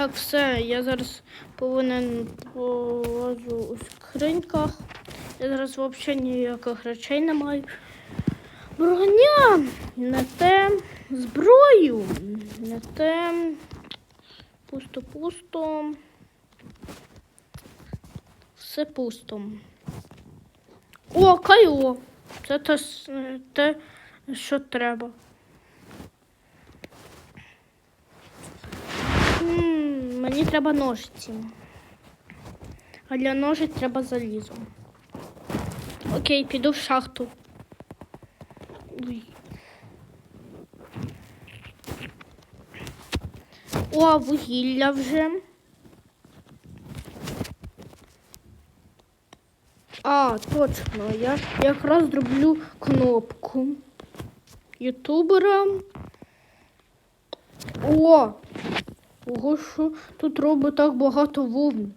Так, все, я зараз повинен полазу у скриньках. Я зараз взагалі ніяких речей не маю. Броня не те, зброю, не те. Пусто-пусто. Все пусто. О, кайло. Це те, те, що треба. Мені треба ножиці. А для ножиць треба залізо. Окей, піду в шахту. Ой. О, вугілля вже. А, точно, я якраз зроблю кнопку ютубера. О! Ого, що тут робить так багато вовни.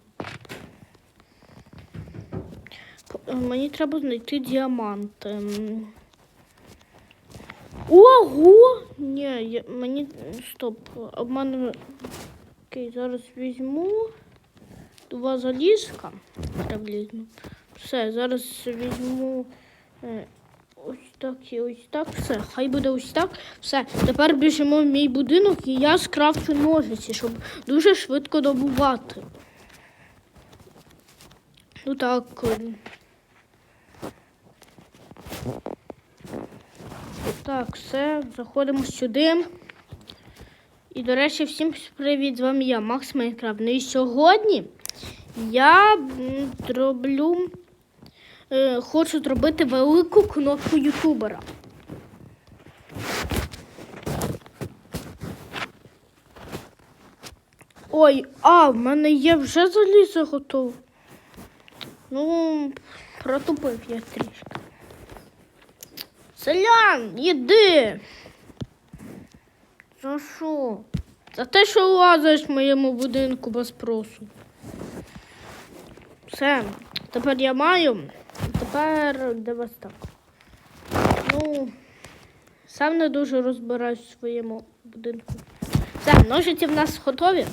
П- е, Мені треба знайти діамант. Ого! Ні, я, мені. Стоп. Обману. Окей, зараз візьму два залізка. Все, зараз візьму. Так і ось так. Все, хай буде ось так. Все, тепер біжимо в мій будинок і я скрафчу ножиці, щоб дуже швидко добувати. Ну так. Так, все, заходимо сюди. І, до речі, всім привіт! З вами я, Макс Майнкрафт. Ну і сьогодні я м, зроблю. Е, хочу зробити велику кнопку ютубера. Ой, а, в мене є вже залізо готове. Ну, протупив я трішки. Селян, іди. За що? За те, що лазиш в моєму будинку без спросу. Все, тепер я маю. Тепер де так. Ну, сам не дуже розбираюсь в своєму будинку. Все, ножиці в нас готові.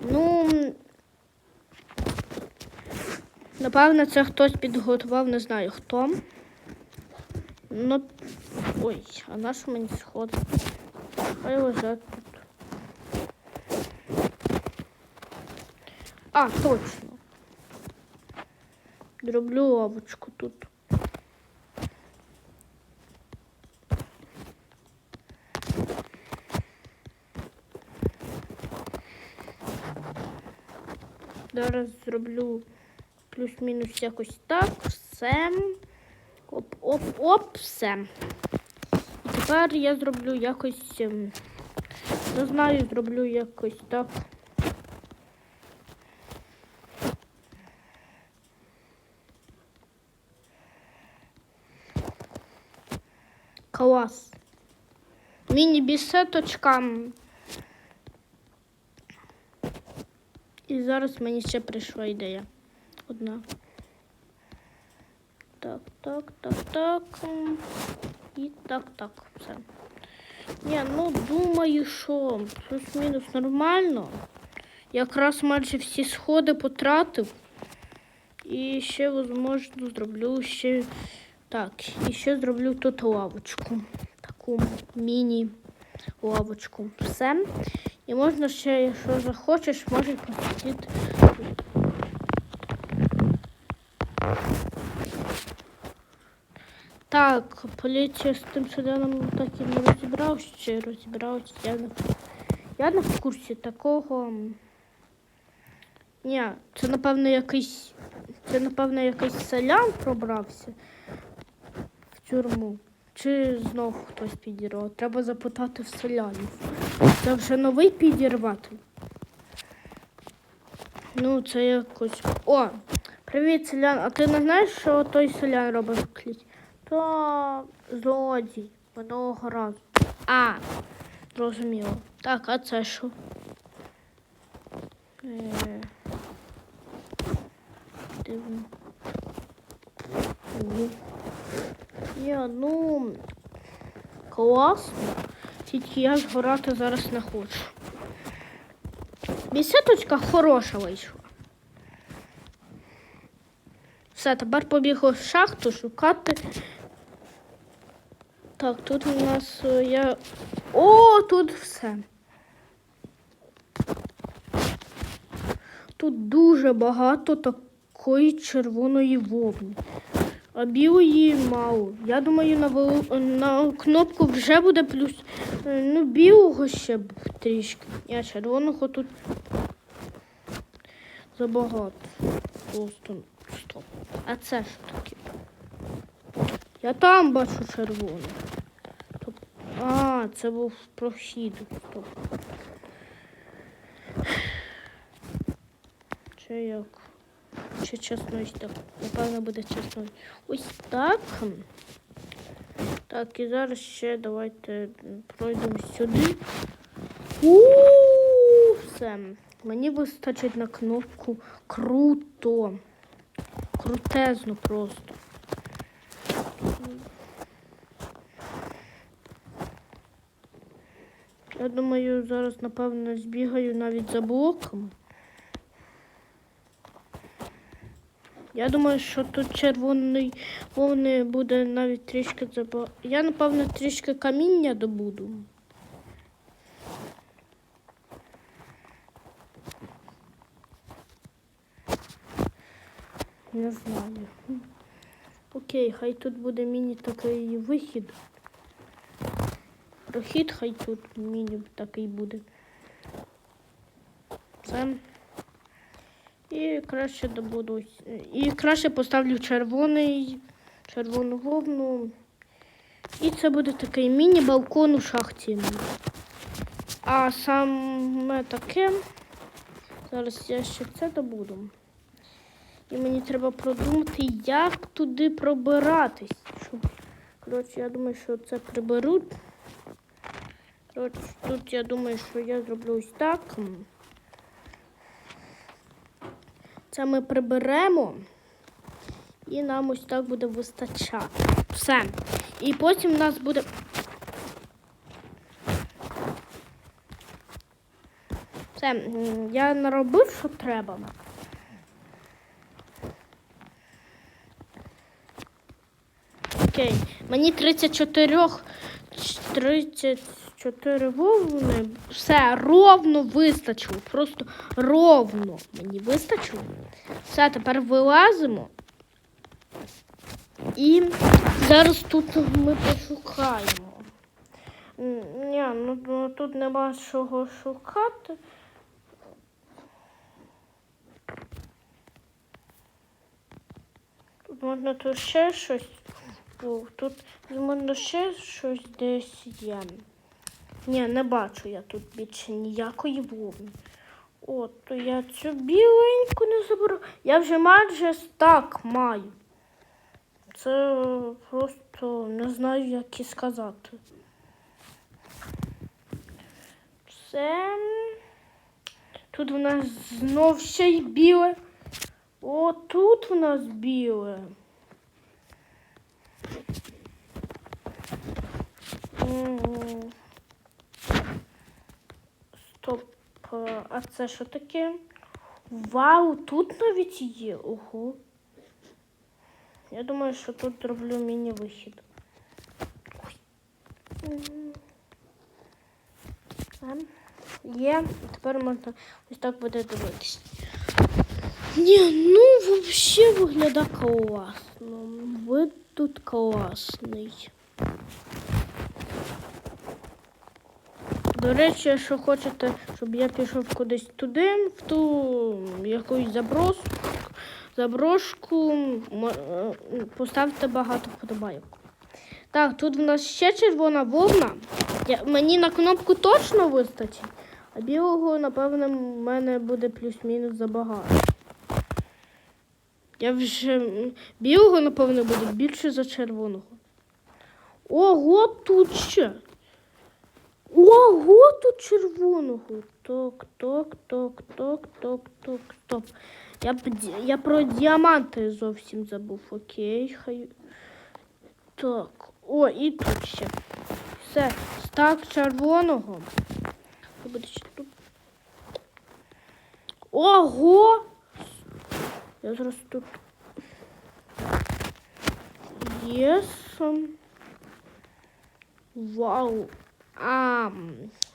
Ну, напевно, це хтось підготував, не знаю хто. Ну, ой, а на що мені сходить? Хай лежать тут. А, точно. Зроблю лавочку тут. Зараз зроблю плюс-мінус якось так. Все. Оп-оп-оп, все. І тепер я зроблю якось. ем, Не знаю, зроблю якось так. Клас. Міні-бісеточка. І зараз мені ще прийшла ідея. Одна. Так, так, так, так. І так, так. Все. Ні, ну думаю, що плюс-мінус нормально. Якраз майже всі сходи потратив. І ще, можливо, зроблю ще. Так, і ще зроблю тут лавочку. Таку міні-лавочку. Все. І можна ще, якщо захочеш, можеш посидіти. Так, поліція з тим селяном так і не розібрався, чи розібрався. Я не, я не в курсі такого. Ні, це напевно якийсь. Це, напевно, якийсь селян пробрався тюрму. Чи знов хтось підірвав? Треба запитати в селянів. Це вже новий підірватель. Ну, це якось. О! Привіт, селян. А ти не знаєш, що той селян робить в? То злодій минулого разу. А, зрозуміло. Так, а це що? Е, Дивно. Ні, ну класно. Тільки я ж грати зараз не хочу. Бісеточка хороша вийшла. Все, тепер побігли в шахту шукати. Так, тут у нас е, я. О, тут все. Тут дуже багато такої червоної вовни. А білої мало. Я думаю, на, велу- на кнопку вже буде плюс. Е, Ну, білого ще б трішки. Я червоного тут забагато. Просто стоп. А це що таке? Я там бачу червоне. А, це був прохід. Стоп. Чи як? Чи чесно так? Напевно буде чесно. Ось так. Так, і зараз ще давайте пройдемо сюди. у все. Мені вистачить на кнопку круто. Крутезно просто. Я думаю, зараз, напевно, збігаю навіть за блоками. Я думаю, що тут червоний вовни буде навіть трішки забагато. Я, напевно, трішки каміння добуду. Не знаю. Окей, хай тут буде міні такий вихід. Прохід хай тут міні такий буде. Це. І краще добуду. І краще поставлю червоний, червону вовну. І це буде такий міні-балкон у шахті. А саме таке. Зараз я ще це добуду. І мені треба продумати, як туди пробиратись. Коротше, я думаю, що це приберуть. Коротше, тут я думаю, що я зроблю ось так. Це ми приберемо. І нам ось так буде вистачати. Все. І потім в нас буде. Все, я наробив, що треба. Окей. Мені 34 34 вовни. Все, ровно вистачило. Просто ровно мені вистачило. Все, тепер вилазимо. І зараз тут ми пошукаємо. Ні, ну ну, тут нема чого шукати. Тут можна тут ще щось. Тут можна ще щось десь є. Ні, не бачу я тут більше ніякої вовни. О, то я цю біленьку не заберу. Я вже майже стак маю. Це просто не знаю, як і сказати. Це. Тут в нас знов ще й біле. О, тут в нас біле. Стоп. Е, А це що таке? Вау, тут навіть є. Ого. Я думаю, що тут зроблю міні-вихід. Ем, Є. Тепер можна ось так буде дивитися. Ні, ну взагалі виглядає класно. Вид тут класний. До речі, якщо хочете, щоб я пішов кудись туди, в ту якусь заброску, заброшку, е, поставте багато вподобайок. Так, тут в нас ще червона вовна. Я, мені на кнопку точно вистачить, а білого, напевно, в мене буде плюс-мінус забагато. Я вже білого, напевно, буде більше за червоного. Ого, тут ще. Ого, тут червоного. Ток, ток, ток, ток, ток, ток, стоп. Я, я про діаманти зовсім забув. Окей, хай. Так. О, і тут ще. Все, стак червоного. Тут. Ого! Я зараз тут. Єс. Вау. А,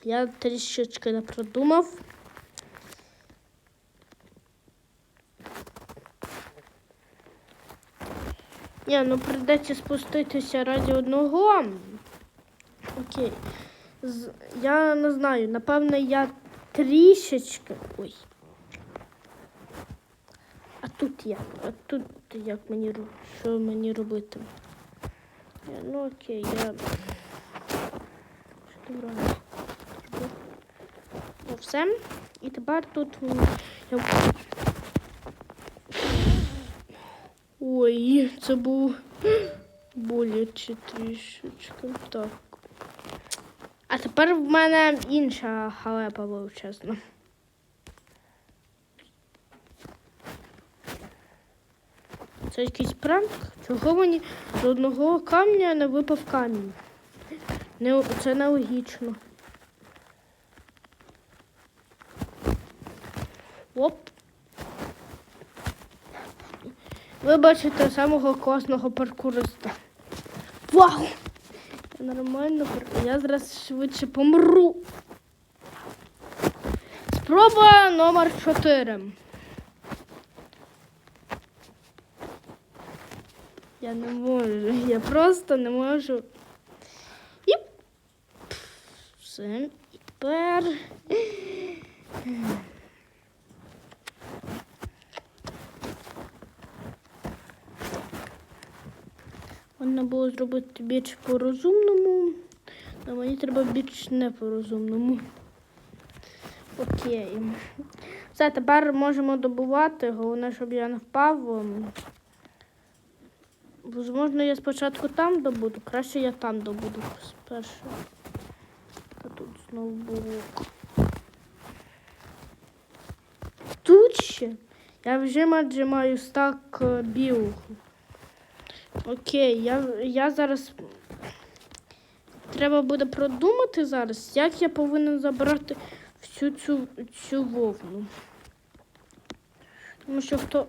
я трішечки не продумав. Ні, ну прийдеться спуститися раді одного. Окей. З, я не знаю, напевне, я трішечки. Ой. А тут як? А тут як мені що мені робити? Ну окей, я. Ну, все. І тепер тут я. Ой, це був боляче трішечки. Так. А тепер в мене інша халепа величезна. Це якийсь пранк? Чого мені з одного камня не випав камінь? Не, це нелогічно. Оп. Ви бачите самого класного паркуриста. Вау! Я нормально пар- Я зараз швидше помру. Спроба номер 4. Я не можу. Я просто не можу. І все. І тепер. Можна було зробити більш по-розумному, але мені треба більш не по-розумному. Окей. Все, тепер можемо добувати. Головне, щоб я не впав. Можливо, я спочатку там добуду. Краще я там добуду спершу. А тут. Ще. Я вже майже маю стак е, білого. Окей, я, я зараз. Треба буде продумати зараз, як я повинен забрати всю цю, цю вовну. Тому що хто.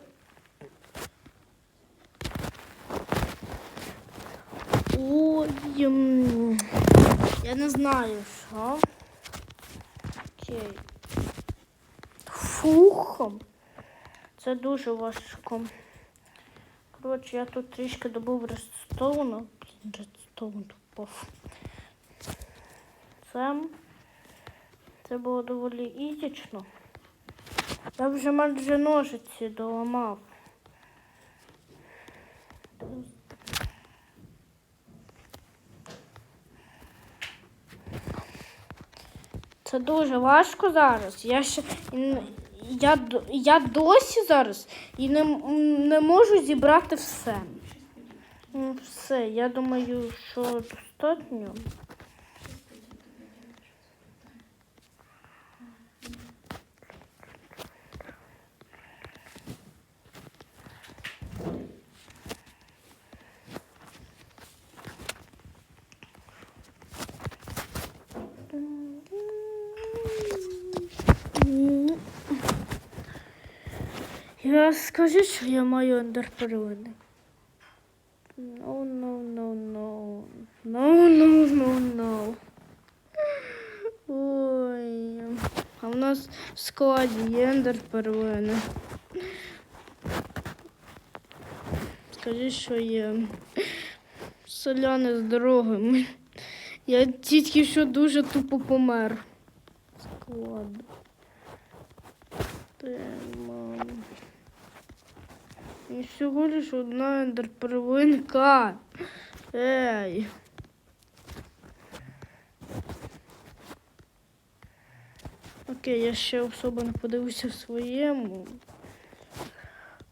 Ой, я не знаю, що. Окей. Фух. Це дуже важко. Коротше, я тут трішки добув редстоуну. Редстоун тупов. Це, це було доволі ізічно. Я вже майже ножиці доламав. Це дуже важко зараз. Я ще я, я досі зараз і не, не можу зібрати все. Все, я думаю, що достатньо. Я скажи, що я маю ендерпереводи. No, no, no, no. No, no, no, no. Ой. А в нас в складі є ендерпервини. Скажи, що є. Соляне з дорогами. Я тільки що дуже тупо помер. Склад. Тема. І всього лиш одна ендерпервинка. Ей. Окей, я ще особо не подивився в своєму.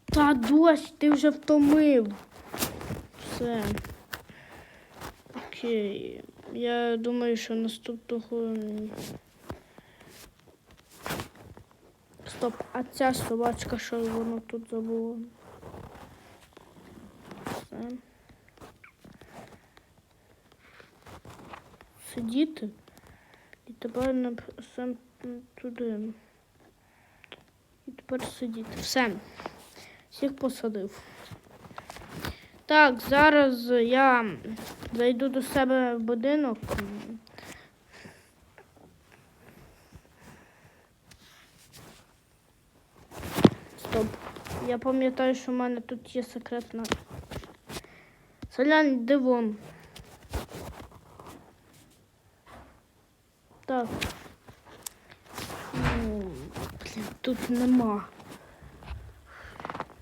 Та дощ, ти вже втомив. Все. Окей. Я думаю, що наступного. Стоп, а ця собачка, що воно тут забула? Все. Сидіти. І тепер сам туди. І тепер сидіти. Все. Всіх посадив. Так, зараз я зайду до себе в будинок. Стоп. Я пам'ятаю, що в мене тут є секретна. Солян, де вон? Так. Ну, блін, тут нема.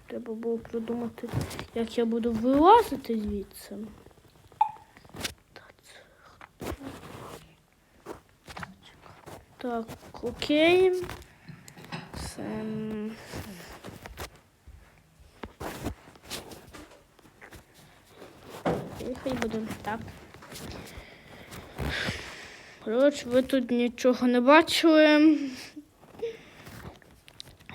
Треба було придумати, як я буду вилазити звідси. Так, окей. Це... І хай буде так. Коротше, ви тут нічого не бачили.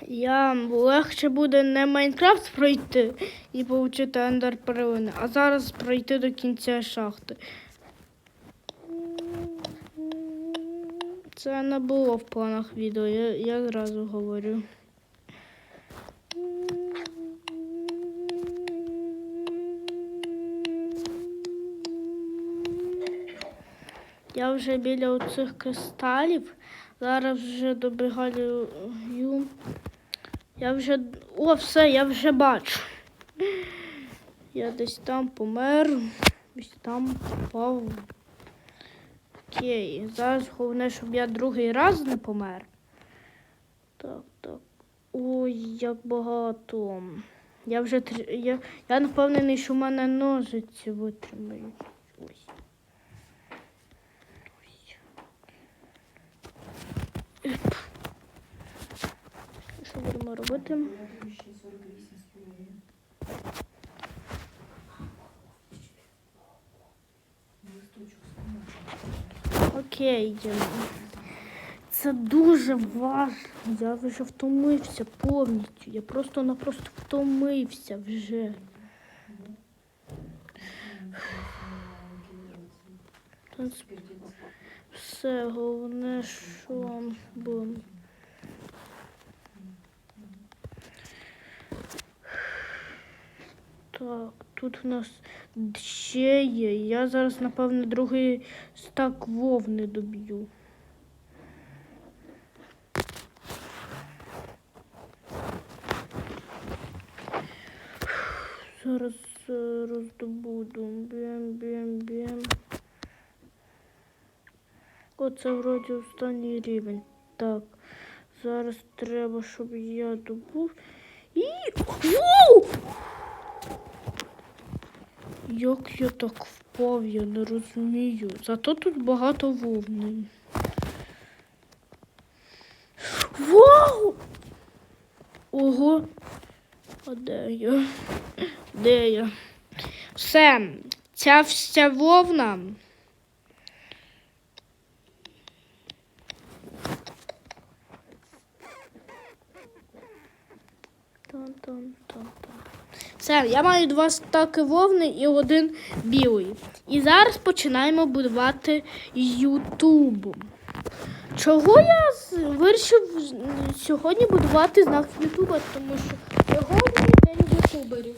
Я легше буде не Майнкрафт пройти і отримати ендер перлини, а зараз пройти до кінця шахти. Це не було в планах відео, я, я зразу говорю. Я вже біля оцих кристалів. Зараз вже добігаю. Я вже. О, все, я вже бачу. Я десь там помер, десь там впав. Окей. Зараз головне, щоб я другий раз не помер. Так, так. Ой, як багато. Я вже я, я не впевнений, що в мене ножиці витримають. Що будемо робити? Окей. Це дуже важко. Я вже втомився повністю. Я просто-напросто втомився вже. З- Все, головне, що було. Так, тут у нас ще є. Я зараз, напевно, другий стак вовни доб'ю. Зараз е, роздобуду. Бєм, бєм, бєм. Оце вроді останній рівень. Так. Зараз треба, щоб я добув. І. Воу! Як я так впав, я не розумію. Зато тут багато вовни. Вау! Ого! А де я? Де я? Все, ця вся вовна. Все, я маю два стаки вовни і один білий. І зараз починаємо будувати Ютуб. Чого я вирішив сьогодні будувати знак Ютуба? Тому що сьогодні день ютуберів.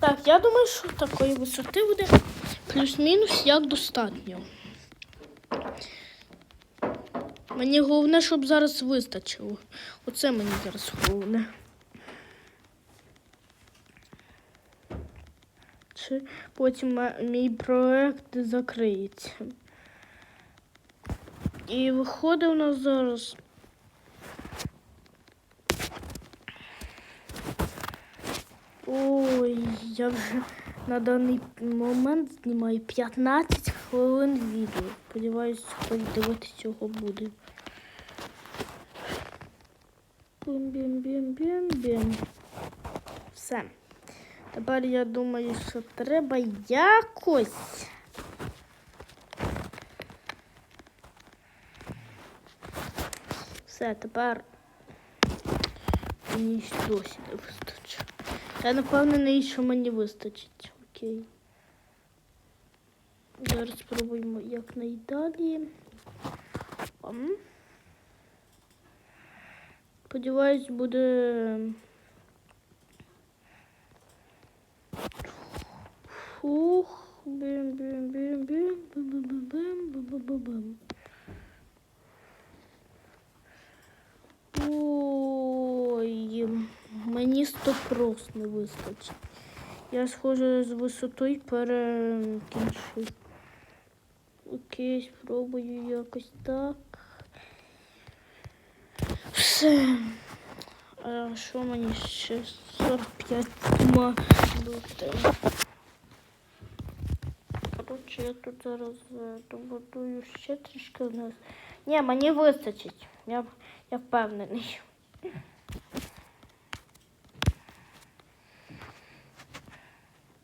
Так, я думаю, що такої висоти буде плюс-мінус як достатньо. Мені головне, щоб зараз вистачило. Оце мені зараз головне. Чи потім мій проект закриється. І виходить у нас зараз. Ой, я вже на даний момент знімаю 15 хвилин відео. Сподіваюсь, хтось дивитися цього буде. Бім-бім-бім-бім-бім. Все. Тепер я думаю, що треба якось. Все, тепер мені досі. Я не впевнений, що мені вистачить. Окей. Зараз спробуємо якнайдалі. Ам. Сподіваюсь, буде. Фух. Бім, бім, бім, бім, бім, бім, бім, бім, бім, бім, бім, бім. Ой, мені стопрос не вистачить. Я схоже з висотою перекінчу. Окей, спробую якось так. Все. А що мені ще 45 ма бути? Коротше, я тут зараз е, добудую ще трішки вниз. Ні, мені вистачить. Я, я впевнений.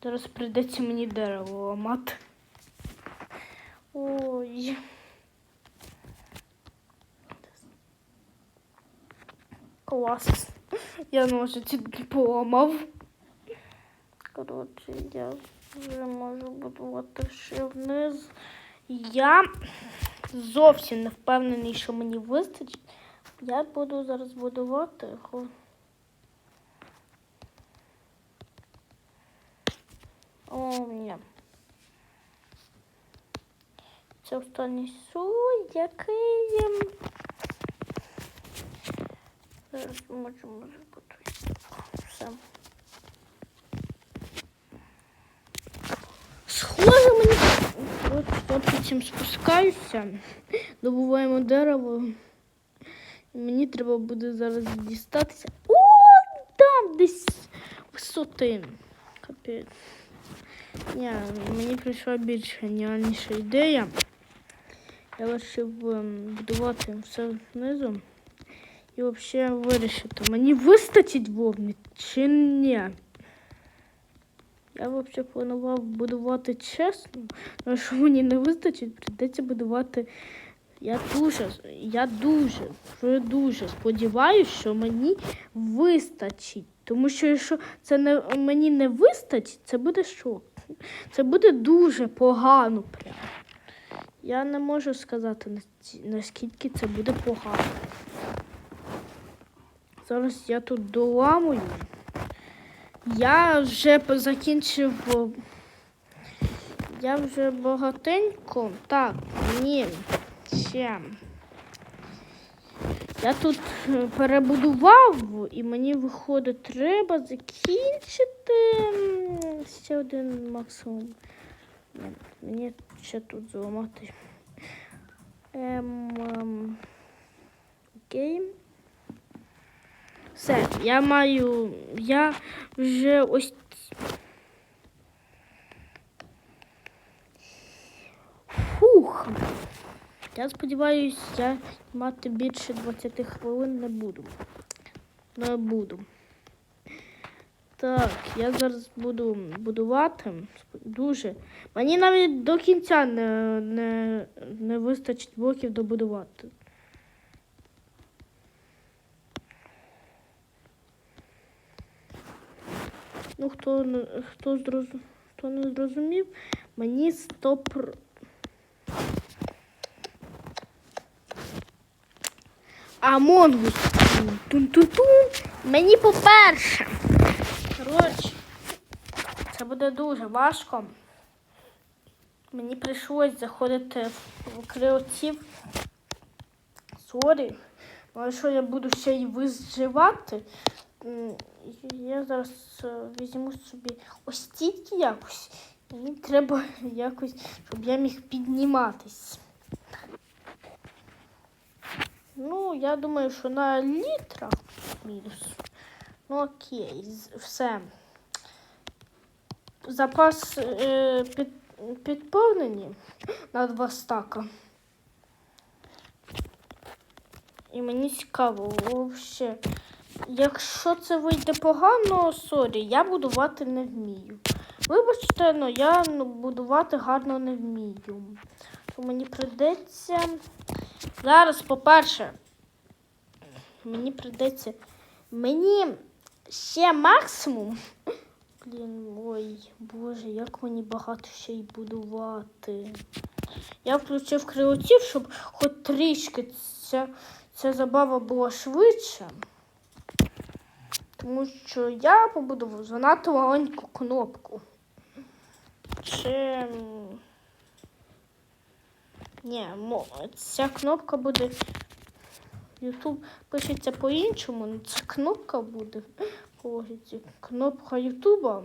Зараз прийдеться мені дерево ламати. Ой. Клас. Я ножиці не поламав. Коротше, я вже можу будувати ще вниз. Я зовсім не впевнений, що мені вистачить. Я буду зараз будувати. Хо- О, ні. Це останній суй, який. Зараз можемо зробити. Все. Схоже мені. От потім спускаюся, добуваємо дерево. Мені треба буде зараз дістатися. О, там десь висоти. Капець. Ні, мені прийшла більш геніальніша ідея. Я вирішив ем, будувати все знизу. І взагалі вирішити, мені вистачить вовни чи ні. Я взагалі планував будувати чесно, але що мені не вистачить, прийдеться будувати. Я дуже, я дуже, вже дуже сподіваюся, що мені вистачить. Тому що якщо це не, мені не вистачить, це буде шок. Це буде дуже погано прям. Я не можу сказати, наскільки це буде погано. Зараз я тут доламую. Я вже закінчив. Я вже багатенько. Так, ні. Ще. Я тут е, перебудував, і мені виходить, треба закінчити ще один максимум. Ні, мені ще тут зламати. Ем, ем, окей. Все, я маю. Я вже ось. Фух. Я сподіваюся, мати більше 20 хвилин не буду. Не буду. Так, я зараз буду будувати. Дуже. Мені навіть до кінця не, не, не вистачить блоків добудувати. Ну, хто, хто, зроз... хто не зрозумів, мені стоп. Амонгус. Тун-тун-тун. Мені по-перше. Коротше, це буде дуже важко. Мені прийшлось заходити в креатив. Сорі. Але що я буду ще й виживати? Я зараз е, візьму собі ось тільки якось. Мені треба якось, щоб я міг підніматись. Ну, я думаю, що на літра мінус. Ну окей, все. Запас е, під, підповнені на два стака. І мені цікаво, взагалі. Якщо це вийде погано, сорі, я будувати не вмію. Вибачте, але я ну, будувати гарно не вмію. То мені прийдеться. Зараз, по-перше, мені прийдеться. Мені ще максимум. Блін, ой, боже, як мені багато ще й будувати. Я включив креатив, щоб хоч трішки ця, ця забава була швидше. Тому що я побудував занадто маленьку кнопку. Чи... Ні, ця кнопка буде. YouTube пишеться по-іншому, але ця кнопка буде. Ось, Кнопка Ютуба.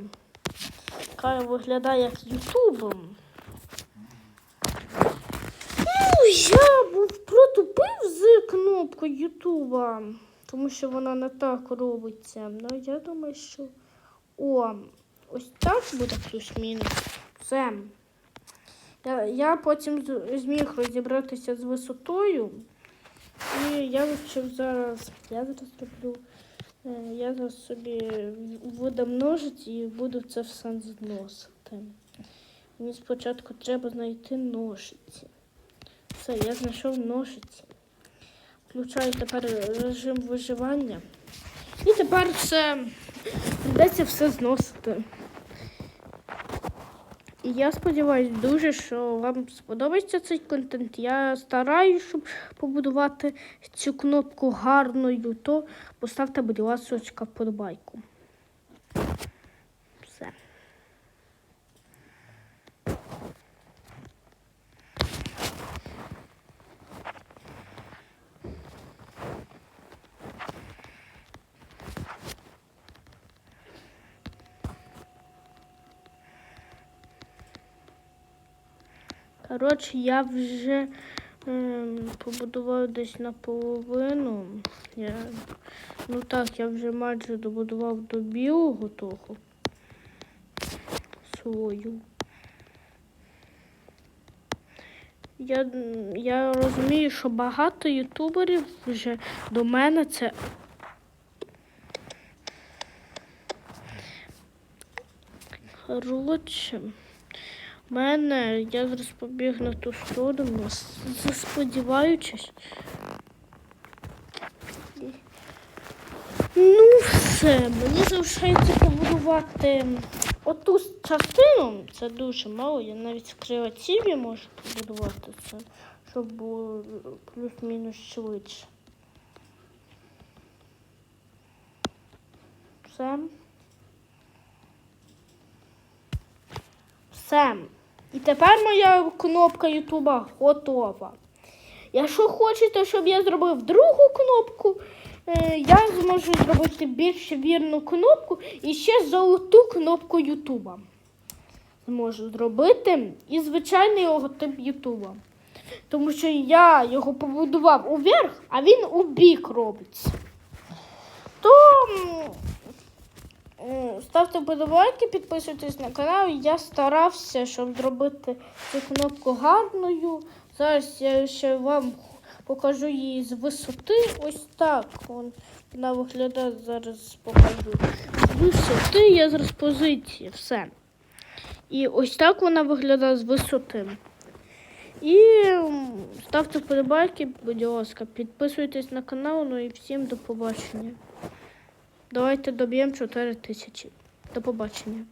Яка виглядає як Ютубом. Ну, я був протупив з кнопкою Ютуба, тому що вона не так робиться. Ну, я думаю, що. О, ось так буде плюс-мінус. Все. Я, я потім зміг розібратися з висотою. І я вивчив зараз. Я зараз роблю. е, Я зараз собі видам ножиці і буду це все зносити. Мені спочатку треба знайти ножиці. Все, я знайшов ножиці. Включаю тепер режим виживання. І тепер все придеться все зносити. Я сподіваюся дуже, що вам сподобається цей контент. Я стараюся, щоб побудувати цю кнопку гарною, то поставте, будь ласка, вподобайку. Все. Коротше, я вже ем, побудував десь наполовину. Я, ну так, я вже майже добудував до білого того свою. Я, я розумію, що багато ютуберів вже до мене це. Коротше. Мене я зараз побіг на ту сторону, с- сподіваючись. Ну, все, мені залишається побудувати оту частину. Це дуже мало. Я навіть креативі можу побудувати це, щоб було плюс-мінус швидше. Все. Все. І тепер моя кнопка Ютуба готова. Якщо хочете, щоб я зробив другу кнопку, е, я зможу зробити більш вірну кнопку і ще золоту кнопку Ютуба. Зможу зробити і звичайний логотип Ютуба. Тому що я його побудував уверх, а він у бік робиться. То Ставте вподобайки, підписуйтесь на канал. Я старався, щоб зробити цю кнопку гарною. Зараз я ще вам покажу її з висоти. Ось так. Вон, вона виглядає, зараз покажу. З висоти я зараз позиції, все. І ось так вона виглядає з висоти. І ставте вподобайки, будь ласка, підписуйтесь на канал, ну і всім до побачення. Давайте доб'ємо 4 тисячі. До побачення.